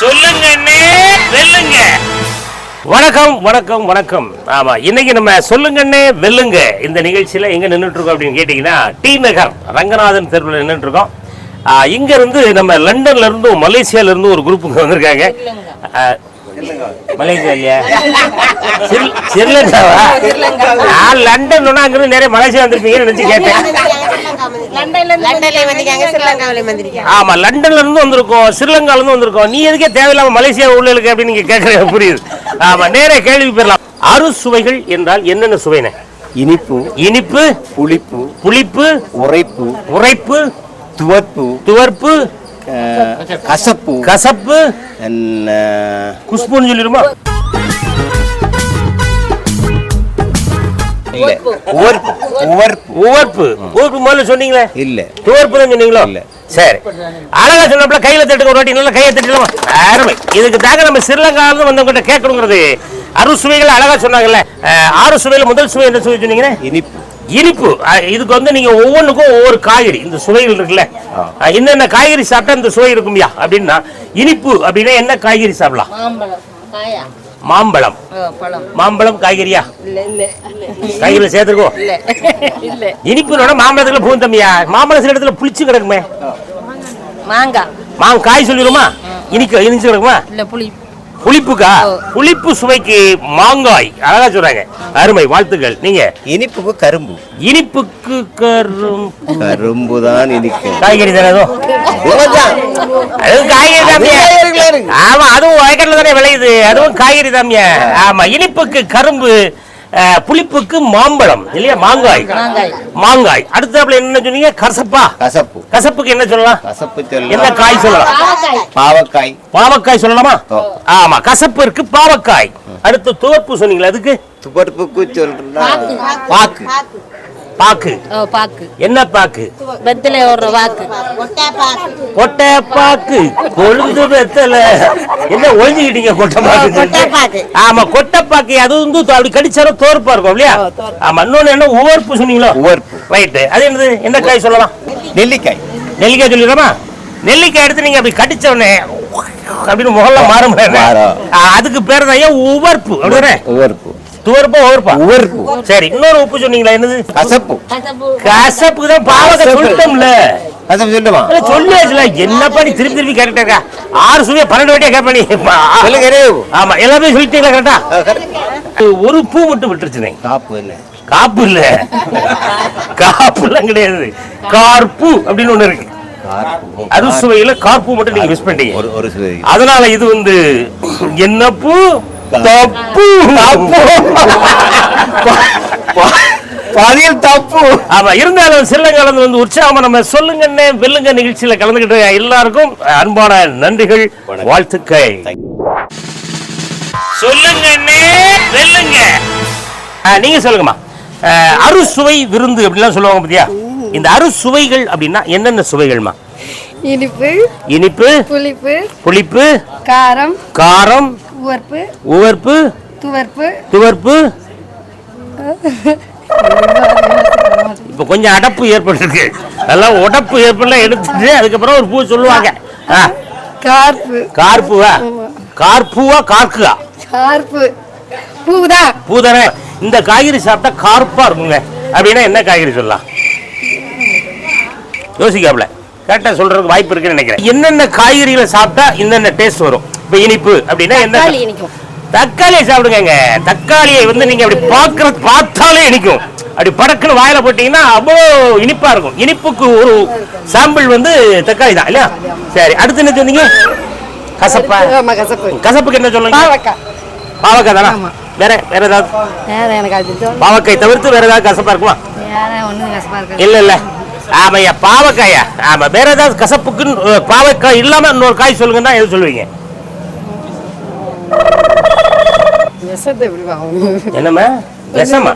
சொல்லுங்க அண்ணே வெல்லுங்க. வணக்கம் வணக்கம் வணக்கம். ஆமா இன்னைக்கு நம்ம சொல்லுங்க அண்ணே வெல்லுங்க. இந்த நிகழ்ச்சியில எங்க நின்னுட்டு இருக்கோம் அப்படின்னு கேட்டீங்கன்னா டி நகர் ரங்கநாதன் தெருவில் நின்னுட்டு இருக்கோம் இங்க இருந்து நம்ம லண்டன்ல இருந்தும் மலேசியால இருந்தும் ஒரு குரூப் இங்க வந்திருக்காங்க. மலேசியா இல்லையா? சிறில்- ஸ்ரீலங்காவா நான் லண்டன் சொன்னா அங்க இருந்து நிறைய மலேசியா வந்திருப்பீங்கன்னு நினைச்சு கேட்டேன். லண்டன்ல வந்திருக்காங்க ஸ்ரீலங்காவில வந்திருக்காங்க. ஆமா லண்டன்ல இருந்து வந்திருக்கோம் ஸ்ரீலங்கால இருந்து வந்திருக்கோம். நீ எதுக்கே தேவையில்லாம மலேசியா உள்ள இருக்கு அப்படின்னு நீங்க கேட்கறது புரியுது. ஆமா நேரே கேள்வி பெறலாம். அறுசுவைகள் என்றால் என்னென்ன சுவைன? இனிப்பு இனிப்பு புளிப்பு புளிப்பு உரைப்பு உரைப்பு துவர்ப்பு துவர்ப்பு கசப்பு கசப்பு குஷ்புன்னு சொல்லிடுமா? இல்ல. உவர்ப்பு. உவர்ப்பு. உவர்ப்பு. உவர்ப்பு. முதல்ல சொன்னீங்களே? இல்ல. துவர்ப்பு தான் சொன்னீங்களோ? இல்ல. சரி. அழகா சொன்னப்பல கையில தட்டுக்க ஒரு வாட்டி நல்லா கையை தட்டலாமா அருமை. இதுக்கு தாங்க நம்ம ஸ்ரீலங்கால இருந்து வந்தவங்கிட்ட கேட்கணுங்கிறது அறுசுவைகள் அழகா சொன்னாங்கல்ல. ஆறு சுவையில முதல் சுவை என்ன சுவை சொன்னீங்கன்னா? இனிப்பு. இனிப்பு. இதுக்கு வந்து நீங்க ஒவ்வொன்றுக்கும் ஒவ்வொரு காய்கறி. இந்த சுவைகள் இருக்குல்ல. என்னென்ன காய்கறி சாப்பிட்டா இந்த சுவை இருக்கும்யா? அப்படின்னா இனிப்பு அப்படின்னா என்ன காய்கறி சாப்பிடலாம்? மாம்பழம். மாம்பழம் பழம். மாம்பழம் காய்கறியா? காய்கறி இல்ல இனிப்புனோட மாம்பழத்துல பூந்தம்மியா மாம்பழம் சில இடத்துல புளிச்சு கிடக்குமே. மாங்காய் மாங்க. காய் சொல்லிடுமா? இனிக்க இனிச்சு கிடக்குமா? இல்ல புளி. புளிப்புக்கா? புளிப்பு சுவைக்கு மாங்காய். அழகா சொல்றாங்க. அருமை வாழ்த்துக்கள். நீங்க? இனிப்புக்கு கரும்பு. இனிப்புக்கு கரும் கரும்பு. தான் இனிக்கும். காய்கறி தானே அதுவும்? காய்கறி தாமியா ஆமா அதுவும் வயக்காட்டுல தானே விளையுது. அதுவும் காய்கறி தாமியா ஆமா இனிப்புக்கு கரும்பு. புளிப்புக்கு மாம்பழம் இல்லையா? மாங்காய். மாங்காய். மாங்காய். அடுத்தாப்புல என்ன சொன்னீங்க? கசப்பா? கசப்பு. கசப்புக்கு என்ன சொல்லலாம்? கசப்பு என்ன சொல்லலாம் காய் சொல்லலாம்? பாவக்காய். பாவக்காய். சொல்லலாமா. ஆமா கசப்பு இருக்கு பாவக்காய். அடுத்து துவர்ப்பு சொன்னீங்களா அதுக்கு? துவர்ப்புக்கு சொல்றா பாக்கு. பாக்கு. பாக்கு. என்ன பாக்கு? வெத்தில ஒரு வாக்கு. கொட்டை பாக்கு. கொழுந்து வெத்தல. என்ன ஒழிஞ்சுக்கிட்டீங்க கொட்டை பாக்கு. ஆமா கொட்டை பாக்கு. அது வந்து அப்படி கடிச்சாலும் தோற்பா இருக்கும் இல்லையா? ஆமா இன்னொன்னு என்ன? உவர்ப்பு சொன்னீங்களோ? உவர்ப்பு. ரைட்டு அது என்னது? என்ன காய் சொல்லலாம்? நெல்லிக்காய். நெல்லிக்காய் சொல்லிடுறோமா நெல்லிக்காய் எடுத்து நீங்க அப்படி கடிச்ச உடனே அப்படின்னு முகல்ல மாறும். அதுக்கு பேர் தான் ஏன் உவர்ப்பு? அப்படிதானே? உவர்ப்பு துவர்ப்பா உவர்ப்பா? உவர்ப்பு. சரி இன்னொரு உப்பு சொன்னீங்களா என்னது? கசப்பு. கசப்புக்கு தான் பாவத்தை கசப்பு. சொல்லிட்டோம்ல. கசப்பு சொல்லுமா இல்ல, சொல்லியாச்சுல. என்னப்பா நீ திருப்பி திருப்பி கரெக்டா இருக்கா? ஆறு சுவையா பன்னெண்டு வாட்டியா கேட்ப நீ? சொல்லுங்க. ஆமா எல்லாமே சொல்லிட்டீங்களா கரெக்டா. ஒரு பூ மட்டும் விட்டுருச்சுனே. காப்பு என்ன காப்பு இல்ல. காப்புலாம் கிடையாது. கார்பூ அப்படின்னு ஒண்ணு இருக்கு. காப்பு. அறுசுவையில கார்பூ மட்டும் நீங்க மிஸ் பண்ணிட்டீங்க. அதனால இது வந்து என்ன பூ தப்பு பதில் தப்பு. ஆமா இருந்தாலும் சில்லங்காலம் வந்து உற்சாகமா நம்ம சொல்லுங்கன்னு வெல்லுங்க நிகழ்ச்சியில கலந்துகிட்ட எல்லாருக்கும் அன்பான நன்றிகள் வாழ்த்துக்கள். சொல்லுங்கண்ணே வெல்லுங்க. நீங்க சொல்லுங்கம்மா. அறுசுவை விருந்து அப்படிலாம் சொல்லுவாங்க பாத்தியா? இந்த அறுசுவைகள் அப்படின்னா என்னென்ன சுவைகள்மா? இனிப்பு இனிப்பு புளிப்பு புளிப்பு காரம் காரம் உவர்ப்பு உவர்ப்பு துவர்ப்பு. துவர்ப்பு. இப்ப கொஞ்சம் அடப்பு ஏற்பட்டிருக்கு. அதெல்லாம் உடப்பு ஏற்படலாம் எடுத்துட்டு அதுக்கப்புறம் ஒரு பூ சொல்லுவாங்க. கார்ப்பு. கார்பூவா கார்பூவா கார்க்குவா? கார்ப்பு. பூதான் பூ தானே. இந்த காய்கறி சாப்பிட்டா கார்ப்பா இருக்குங்க. அப்படின்னா என்ன காய்கறி சொல்லலாம்? யோசிக்காப்ல. கரெக்டா சொல்றதுக்கு வாய்ப்பு இருக்குன்னு நினைக்கிறேன். என்னென்ன காய்கறிகளை சாப்பிட்டா என்னென்ன டேஸ்ட் வரும்? இப்ப இனிப்பு அப்படின்னா என்ன. தக்காளியை சாப்பிடுங்க தக்காளியை வந்து நீங்க அப்படி பார்க்கறது பார்த்தாலே இனிக்கும். அப்படி படக்குன்னு வாயில போட்டீங்கன்னா அவ்வளோ இனிப்பா இருக்கும். இனிப்புக்கு ஒரு சாம்பிள் வந்து தக்காளி தான் இல்லையா? சரி அடுத்து என்ன சொன்னீங்க? கசப்பா? கசப்புக்கு என்ன சொல்லுங்க? பாவக்காய். தானா. வேற வேற ஏதாவது? பாவக்காய் தவிர்த்து வேற ஏதாவது கசப்பா இருக்குமா? இல்ல இல்ல. ஆமாய்யா பாவக்காயா? ஆமா வேற ஏதாவது கசப்புக்குன்னு பாவக்காய் இல்லாம இன்னொரு காய் சொல்லுங்கன்னா எது சொல்லுவீங்க? என்னம்மா? விஷமா.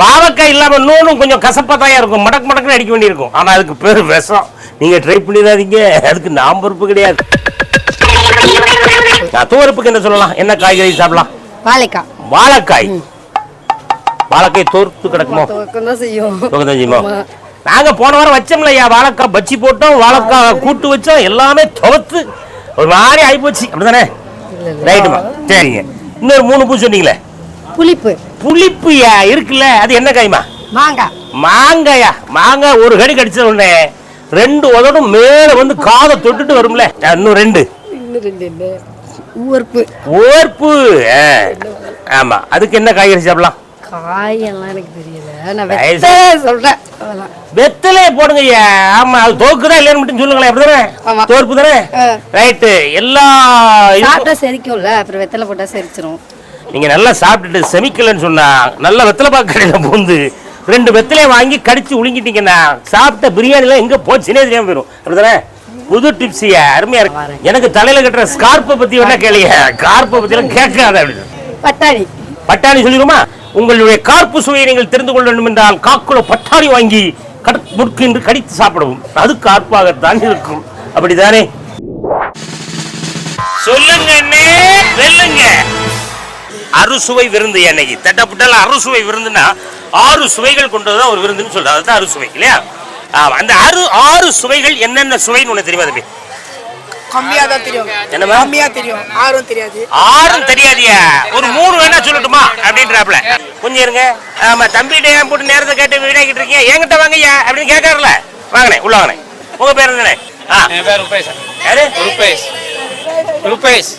பாவக்காய் இல்லாம இன்னொன்னும் கொஞ்சம் கசப்பா தான் இருக்கும். மடக்கு மடக்குன்னு அடிக்க வேண்டியிருக்கும். ஆனா அதுக்கு பேரு விஷம். நீங்க ட்ரை பண்ணிடாதீங்க. அதுக்கு நாம் பொறுப்பு கிடையாது. நான் துவரப்புக்கு என்ன சொல்லலாம்? என்ன காய்கறி சாப்பிடலாம்? வாழைக்காய். வாழைக்காய். வாழைக்காய் தோர்த்து கிடக்குமோ? தான் செய்யும். துவக்கம் தான் செய்யுமோ? ஆமா. நாங்க போன வாரம் வச்சோம்லையா வாழைக்காய் பச்சி போட்டோம் வாழைக்காய் கூட்டு வச்சோம் எல்லாமே துவத்து. ஒரு மாதிரி ஆயிப்போச்சு. அப்படிதானே? ரைட்டுமா சரிங்க. இன்னொரு மூணு பூ சொன்னீங்களே? புளிப்பு. புளிப்புயா இருக்குல்ல. அது என்ன காய்மா? மாங்காய். மாங்காயா? மாங்காய் ஒரு கடி கடிச்ச உடனே ரெண்டு உதடும் மேல வந்து காதை தொட்டுட்டு வரும்ல. இன்னும் ரெண்டு. ஓர்ப்பு ஆ. ஆமா. அதுக்கு என்ன காய்கறி சாப்பிடலாம்? காயெல்லாம் எனக்கு தெரியல. நான் வெத்தலை சொல்றேன். அதெல்லாம். வெத்தலையே போடுங்க ஆமா அது தோக்குதா இல்லைன்னு மட்டும் சொல்லுங்களேன் அப்படிதானே. தோற்பு தானே. ரைட்டு. எல்லா சாப்பிட்டா செரிக்கும்ல அப்புறம் வெத்தலை போட்டா செரிச்சிரும். நீங்க நல்லா சாப்பிட்டுட்டு செமிக்கலன்னு சொன்னா நல்லா வெத்தலை பாக்கு கடையில பூந்து ரெண்டு வெத்தலையை வாங்கி கடிச்சு உழுங்கிட்டீங்கன்னா சாப்பிட்ட பிரியாணிலாம் எங்க போச்சுனே தெரியாம போயிடும் அப்படிதானே? புது டிப்ஸியா அருமையா இருக்கு. எனக்கு தலையில கட்டுற ஸ்கார்ப்பை பத்தி வேணா கேளுங்க. கார்ப்பை பத்தி எல்லாம் கேட்காத அப்படின்னு பட்டாணி. பட்டாணி சொல்லிடுமா? உங்களுடைய கார்ப்பு சுவையை நீங்கள் தெரிந்து கொள்ள வேண்டும் என்றால் காக்குளோ பட்டாணி வாங்கி கடற்கு என்று கடித்து சாப்பிடவும். அது கார்ப்பாகத்தான் இருக்கும். அப்படிதானே சொல்லுங்க வெல்லுங்க. அறுசுவை விருந்து என்னைக்கு தட்டப்பட்டால அறுசுவை விருந்துனா ஆறு சுவைகள் கொண்டதுதான் ஒரு விருந்துன்னு சொல்றது அதுதான் அறுசுவை இல்லையா? ஆமா அந்த அறு ஆறு சுவைகள் என்னென்ன சுவைன்னு உனக்கு தெரியுமா தம்பி? கம்மியா தான் தெரியும். என்னம்மா? கம்மியா தெரியும். ஆறும் தெரியாது. ஆறும் தெரியாதியா ஒரு மூணு வேணா சொல்லட்டுமா? அப்படின்றாப்ல கொஞ்சம் இருங்க. ஆமா தம்பிகிட்ட ஏன் போட்டு நேரத்தை கேட்டு வீணாக்கிட்டு இருக்கீங்க? என்கிட்ட வாங்கய்யா அப்படின்னு கேட்கறல. வாங்கண்ணே உள்ள வாங்கண்ணே. உங்க பேர் என்னண்ணே? ஆ. என் பேர் ருபேஷ் யாரு? ருபேஷ் ருபேஷ்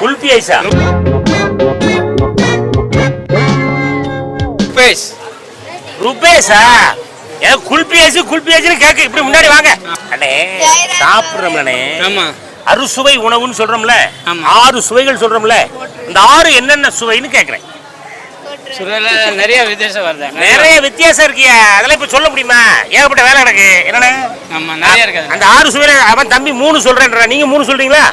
குல்பி ஐசா ருபேஷ் ருபேஷா ஏன் குல்பி ஐசு குல்பி ஐசுன்னு கேட்க இப்படி முன்னாடி வாங்க. அண்ணே சாப்பிடுறோம்லண்ணே ஆமா. அறுசுவை உணவுன்னு சொல்றோம்ல. ஆறு சுவைகள் சொல்றோம்ல. இந்த ஆறு என்னென்ன சுவைன்னு கேட்கறேன் சுரல நிறைய வித்தியாசம் வருது நிறைய வித்தியாசம் இருக்கியா. அதெல்லாம் இப்ப சொல்ல முடியுமா? ஏகப்பட்ட வேலை கிடக்கு? என்னண்ணே? ஆமா நிறைய இருக்குது அந்த ஆறு சுவையில அவன் தம்பி மூணு சொல்றேன்றா. நீங்க மூணு சொல்றீங்களா?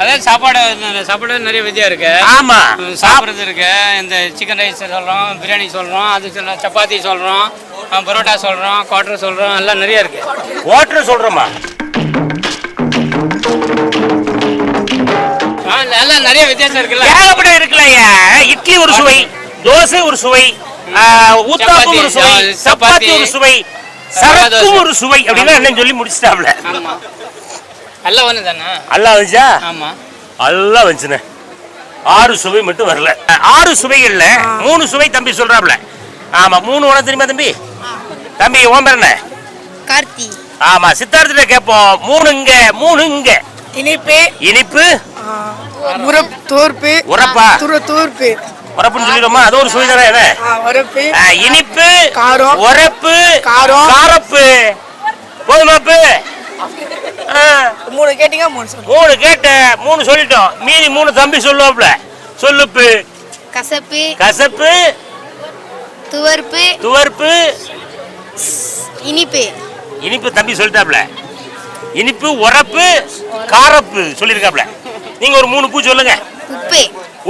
அதான் சாப்பாடு சாப்பாடு நிறைய வித்தியா இருக்கு. ஆமா. சாப்பிட்றது இருக்கு. இந்த சிக்கன் ரைஸ் சொல்றோம் பிரியாணி சொல்றோம் அது சொல்றோம் சப்பாத்தி சொல்றோம். பரோட்டா சொல்றோம் குவாட்டர் சொல்றோம் எல்லாம் நிறைய இருக்கு. ஓட்டுற சொல்றோமா? ஆ, எல்லாம் நிறைய வித்தியாசம் இருக்குல்ல. ஏகப்பட்ட இருக்குல்லையா இட்லி ஒரு சுவை தோசை ஒரு சுவை ஊத்தாப்பம் ஒரு சுவை சப்பாத்தி, ஒரு சுவை சரக்கும். ஒரு சுவை அப்படின்னு அண்ணன் சொல்லி முடிச்சிட்டாப்ல. எல்லாம் ஒன்று தானே? அல்லா வந்துச்சா? ஆமா. அல்லா வந்துச்சுண்ணே. ஆறு சுவை மட்டும் வரல. ஆறு சுவைகள்ல மூணு சுவை தம்பி சொல்றாப்ல. ஆமா மூணு உனக்கு தெரியுமா தம்பி? தம்பி ஓம் பேர் என்ன? கார்த்தி. ஆமா சித்தார்த்திட்ட கேட்போம் மூணு இங்க மூணு இங்க இனிப்பு இனிப்பு தோர்ப்பு. உரப்பா? துர தோர்ப்பு. உரப்புன்னு சொல்லிடுமா அது ஒரு சுவை தானே உரப்பு. இனிப்பு. காரம். உரப்பு. காரம். காரப்பு. போதுமாப்பு ஆ, மூணு கேட்டீங்க மூணு சொல்லு. மூணு கேட்ட மூணு சொல்லிட்டோம். மீதி மூணு தம்பி சொல்லுவாப்ல சொல்லுப்பு. கசப்பு. கசப்பு. துவர்ப்பு. துவர்ப்பு. இனிப்பு. இனிப்பு தம்பி சொல்லிட்டாப்ல. இனிப்பு உரப்பு காரப்பு சொல்லியிருக்காப்ல. நீங்க ஒரு மூணு பூ சொல்லுங்க. உப்பு.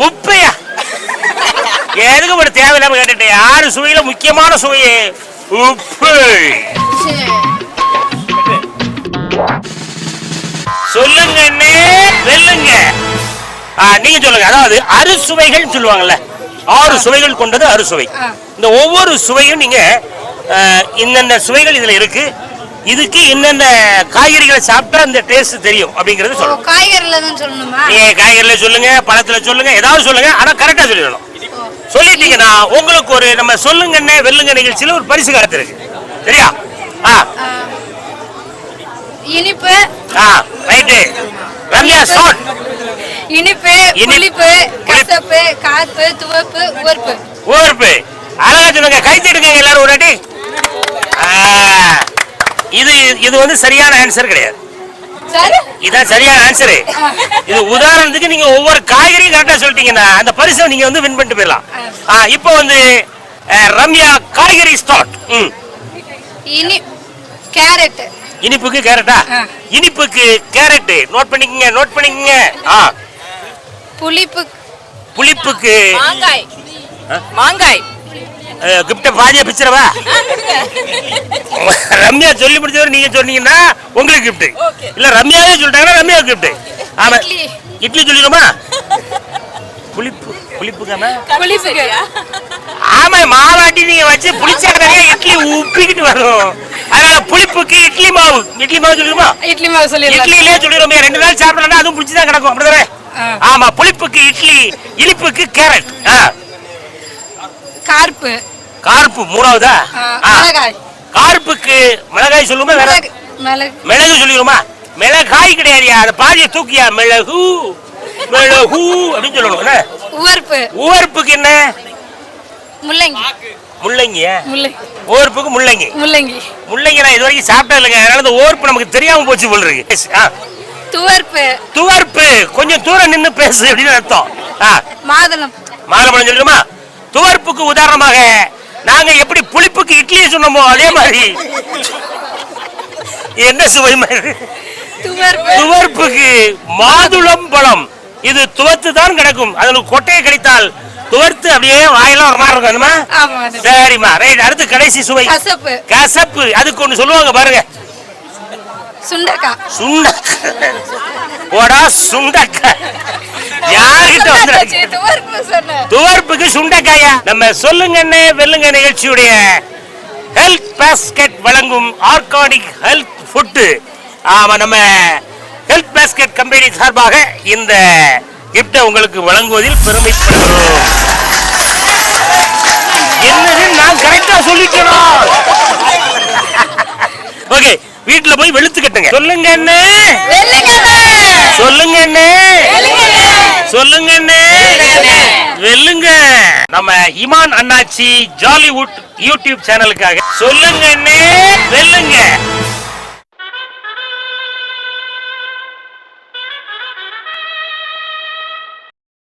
உப்பையா? எதுக்கு ஒரு தேவையில்லாம கேட்டுட்டேன் ஆறு சுவையில முக்கியமான சுவையே உப்பு. சொல்லுங்க வெல்லுங்க. நீங்க சொல்லுங்க. அதாவது அறுசுவைகள் சொல்லுவாங்கல்ல. ஆறு சுவைகள் கொண்டது அறுசுவை. இந்த ஒவ்வொரு சுவையும் நீங்க இன்னென்ன சுவைகள் இதுல இருக்கு. இதுக்கு என்னென்ன காய்கறிகளை சாப்பிட்டா இந்த டேஸ்ட் தெரியும் அப்படிங்கறது சொல்லணும். காய்கறில தான் சொல்லணுமா? நீங்க காய்கறில சொல்லுங்க பழத்துல சொல்லுங்க ஏதாவது சொல்லுங்க ஆனா கரெக்டா சொல்லிடணும். சொல்லிட்டீங்கன்னா உங்களுக்கு ஒரு நம்ம சொல்லுங்கண்ணே வெல்லுங்க நிகழ்ச்சியில ஒரு பரிசு காத்திருக்கு சரியா? ஆ. இனிப்பு. ஆ ரைட்டு. ரம்யா ஸ்டார்ட் இனிப்பு இனி- புளிப்பு கசப்பு காப்பு துவப்பு உவர்ப்பு. ஊர்ப்பு அழகா சொல்லுங்க கை தட்டுங்க எல்லாரும் ஒரு இது இது வந்து சரியான ஆன்சர் கிடையாது. இதான் சரியான ஆன்சரு இது உதாரணத்துக்கு நீங்க ஒவ்வொரு காய்கறியும் கரெக்டா சொல்லிட்டீங்கன்னா அந்த பரிசை நீங்க வந்து வின் பண்ணிட்டு போயிடலாம். இப்போ வந்து ரம்யா காய்கறி ஸ்டார்ட் ம். இனி கேரட் இனிப்புக்கு கேரட்டா. இனிப்புக்கு கேரட் நோட் பண்ணிக்கங்க நோட் பண்ணிக்கங்க. ஆ. புளிப்பு. புளிப்புக்கு மாங்காய்? மாங்காய். கிஃப்ட பாதியா பிச்சிரவா ரம்யா சொல்லி முடிச்சவரை நீங்க சொன்னீங்கன்னா உங்களுக்கு கிஃப்ட் இல்ல ரம்யாவே சொல்லிட்டாங்கன்னா ரம்யா கிஃப்ட் ஆமா. இட்லி. சொல்லிடுமா? புளிப்பு புளிப்புக்காம? புளிப்புக்கு ஆமா மாவாட்டி நீங்க வச்சு புளிச்சாக்கடையே இட்லி உப்பிக்கிட்டு வரும். அதனால புளிப்புக்கு இட்லி மாவு. இட்லி மாவு சொல்லிருமா இட்லி மாவு சொல்லிடலாம். இட்லியிலே சொல்லிடுறோமே ரெண்டு நாள் சாப்பிடலாம் அதுவும் புளிச்சுதான் கிடக்கும். அப்படிதானே? ஆமா புளிப்புக்கு இட்லி இனிப்புக்கு கேரட். கார்ப்பு. கார்ப்பு மூணாவதா? மிளகாய். கார்ப்புக்கு மிளகாய் சொல்லுமா வேற? மிளகு சொல்லிடுமா? மிளகாய் கிடையாதுயா அதை பாதிய தூக்கியா? மிளகு மிளகு அப்படின்னு சொல்லணும் என்ன? உவர்ப்பு. உவர்ப்புக்கு என்ன? முள்ளங்கி. முள்ளங்கிய? முள்ளங்கி. ஓர்ப்புக்கு முள்ளங்கி. முள்ளங்கி. முள்ளங்கி நான் இது வரைக்கும் சாப்பிட்டது இல்லைங்க அதனால இந்த ஓர்ப்பு நமக்கு தெரியாம போச்சு போல இருக்கு. துவர்ப்பு. துவர்ப்பு. கொஞ்சம் தூரம் நின்னு பேசு அப்படின்னு அர்த்தம். மாதுளம். மாதுளம்பழம் சொல்லிடுமா? துவர்ப்புக்கு உதாரணமாக நாங்க எப்படி புளிப்புக்கு இட்லியை சொன்னோமோ அதே மாதிரி. என்ன சுவை மாதிரி துவர்ப்புக்கு மாதுளம் பழம். இது துவத்து தான் கிடக்கும். அதுல கொட்டையை கடித்தால் துவர்த்து அப்படியே வாயெல்லாம் ஒரு மாதிரி இருக்கும். சரிம்மா. ரைட் அடுத்து கடைசி சுவை. கசப்பு. கசப்பு. அதுக்கு ஒண்ணு சொல்லுவாங்க பாருங்க. சுண்டக்காய் சுண்டக்காய் போடா சுண்டக்காய் யார்கிட்ட வந்து சுண்டைக்காயா. நம்ம சொல்லுங்கன்னு வெல்லுங்க நிகழ்ச்சியுடைய ஹெல்த் பாஸ்கெட் வழங்கும் ஆர்கானிக் ஹெல்த் ஃபுட்டு ஆமா நம்ம ஹெல்த் பாஸ்கெட் கம்பெனி சார்பாக இந்த கிஃப்டை உங்களுக்கு வழங்குவதில் பெருமைப்படுகிறோம் என்னது? நான் கரெக்டா சொல்லிட்டேனா? ஓகே வீட்டுல போய் வெளுத்து கட்டுங்க சொல்லுங்க அண்ணே சொல்லுங்க அண்ணே சொல்லுங்க அண்ணே வெல்லுங்க. நம்ம இமான் அண்ணாச்சி ஜாலிவுட் யூடியூப் சேனலுக்காக. சொல்லுங்க வெல்லுங்க.